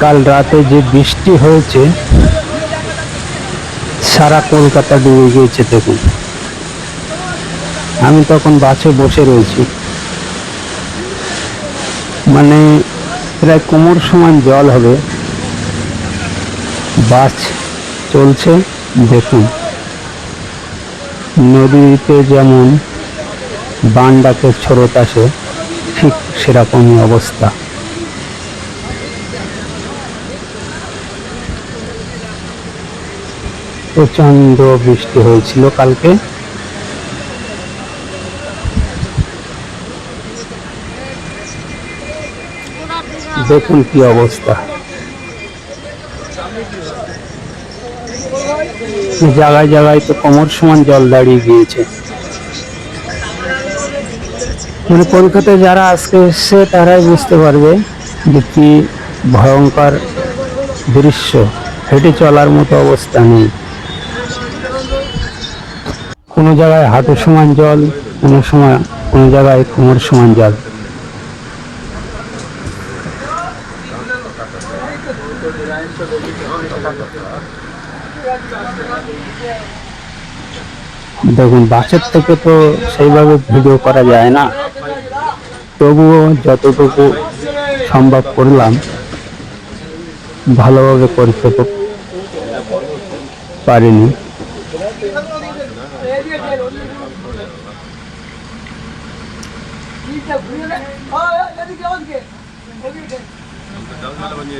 কাল রাতে যে বৃষ্টি হয়েছে, সারা কলকাতা ডুবে গিয়েছে, দেখুন। আমি তখন বাসে বসে রয়েছি। মানে প্রায় কোমর সমান জল হবে। বাস চলছে, দেখুন। নদীতে যেমন বান ডাকে আসে, ঠিক সেরকমই অবস্থা। প্রচণ্ড বৃষ্টি হয়েছিল কালকে। দেখুন কি অবস্থা। জায়গায় জায়গায় তো কোমর সমান জল দাঁড়িয়ে গিয়েছে। মানে কলকাতায় যারা আজকে এসছে, তারাই বুঝতে পারবে যে কি ভয়ঙ্কর দৃশ্য। হেঁটে চলার মতো অবস্থা নেই। কোনো জায়গায় হাঁটু সমান জল, কোনো সময় কোনো জায়গায় কোমর সমান জল। দেখুন, বাসের থেকে তো সেইভাবে ভিডিও করা যায় না। তবুও যতটুকু সম্ভব করলাম, ভালোভাবে করতে তো পারিনি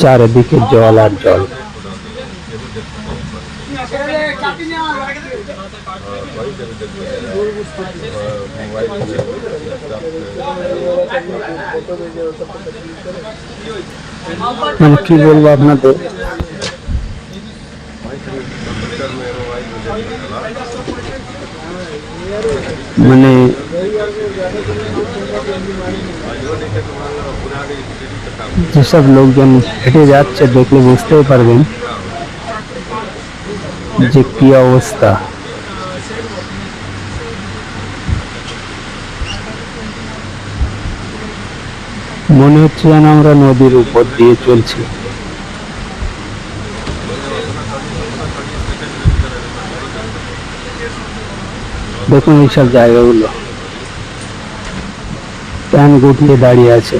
চারিদিকে জল আর জল মানে কি বলব আপনাদের? মানে যেসব লোকজন হেঁটে যাচ্ছে দেখলে বুঝতেই পারবেন যে কি অবস্থা মনে হচ্ছে যেন আমরা নদীর উপর দিয়ে চলছি দেখুন এইসব জায়গাগুলো। প্যান গুটিয়ে দাঁড়িয়ে আছে।